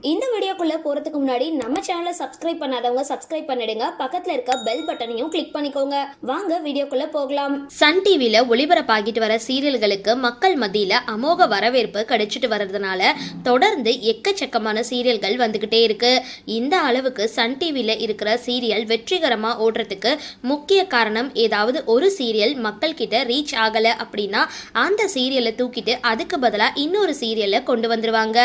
இந்த வீடியோக்குள்ளே போறதுக்கு முன்னாடி நம்ம சேனலை சப்ஸ்கிரைப் பண்ணாதவங்க சப்ஸ்கிரைப் பண்ணிடுங்க. பக்கத்தில் இருக்க பெல் பட்டனையும் கிளிக் பண்ணிக்கோங்க. வாங்க வீடியோக்குள்ளே போகலாம். சன் டிவியில் ஒளிபரப்பாகிட்டு வர சீரியல்களுக்கு மக்கள் மத்தியில் அமோக வரவேற்பு கிடைச்சிட்டு வர்றதுனால தொடர்ந்து எக்கச்சக்கமான சீரியல்கள் வந்துக்கிட்டே இருக்கு. இந்த அளவுக்கு சன் டிவியில் இருக்கிற சீரியல் வெற்றிகரமாக ஓடுறதுக்கு முக்கிய காரணம் ஏதாவது ஒரு சீரியல் மக்கள் கிட்ட ரீச் ஆகலை அப்படின்னா அந்த சீரியலை தூக்கிட்டு அதுக்கு பதிலாக இன்னொரு சீரியலை கொண்டு வந்துருவாங்க.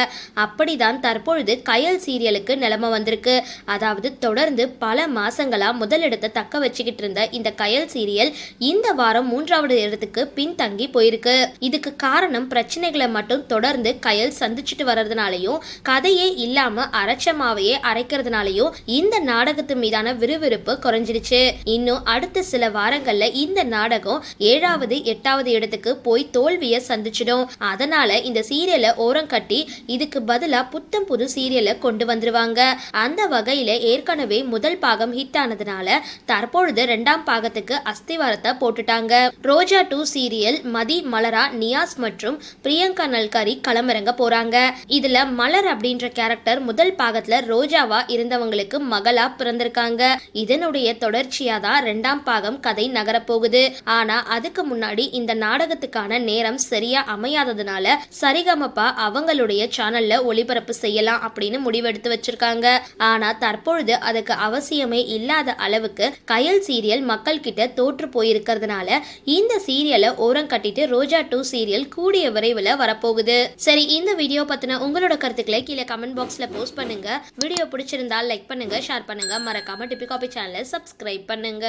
அப்படிதான் தற்பொழுது கயல் சீரியலுக்கு நிலைமை வந்திருக்கு. அதாவது தொடர்ந்து பல மாசங்களா முதலிடத்தை தக்க வச்சுக்கிட்டு இருந்த இந்த கயல் சீரியல் இந்த வாரம் மூன்றாவது இடத்துக்கு பின்தங்கி போயிருக்கு. இதுக்கு காரணம் பிரச்சனைகளை மட்டும் தொடர்ந்து கயல் சந்திச்சுட்டு வர்றதுனாலையும் கதையே இல்லாம அரைச்சமாவையே அரைக்கிறதுனாலையும் இந்த நாடகத்து மீதான விறுவிறுப்பு குறைஞ்சிடுச்சு இன்னும் அடுத்த சில வாரங்கள்ல இந்த நாடகம் ஏழாவது எட்டாவது இடத்துக்கு போய் தோல்வியை சந்திச்சிடும். அதனால இந்த சீரியலை ஓரம் கட்டி இதுக்கு பதிலா புத்தம் புது சீரியலை கொண்டு கொண்டு வந்துருவாங்க. அந்த வகையில் ஏற்கனவே முதல் பாகம் ஹிட் ஆனதுனால தற்பொழுது ரெண்டாம் பாகத்துக்கு அஸ்திவாரத்தை போட்டுட்டாங்க. ரோஜா டூ சீரியல் மதி மலரா நியாஸ் மற்றும் பிரியங்கா நல்காரி களமிறங்க போறாங்க. இதுல மலர் அப்படின்ற கேரக்டர் முதல் பாகத்துல ரோஜாவா இருந்தவங்களுக்கு மகளா பிறந்திருக்காங்க. இதனுடைய தொடர்ச்சியா தான் ரெண்டாம் பாகம் கதை நகரப்போகுது. ஆனா அதுக்கு முன்னாடி இந்த நாடகத்துக்கான நேரம் சரியா அமையாததுனால சரிகமப்பா அவங்களுடைய சேனல்ல ஒளிபரப்பு செய்யலாம் அப்படின்னு முடிவெடுத்து வச்சிருக்காங்க. ஆனா தற்பொழுது அதுக்கு அவசியமே இல்லாத அளவுக்கு கயல் சீரியல் மக்கள் கிட்ட தோற்று போயிருக்கிறதுனால இந்த சீரியலை ஓரம் கட்டிட்டு ரோஜா டூ சீரியல் கூடிய விரைவில் வரப்போகுது. சரி இந்த வீடியோ பத்தின உங்களோட கருத்துக்களை கீழே கமெண்ட் பாக்ஸ்ல போஸ்ட் பண்ணுங்க. வீடியோ பிடிச்சிருந்தா லைக் பண்ணுங்க ஷேர் பண்ணுங்க. மறக்காம டிபி காபி சேனலை சப்ஸ்கிரைப் பண்ணுங்க.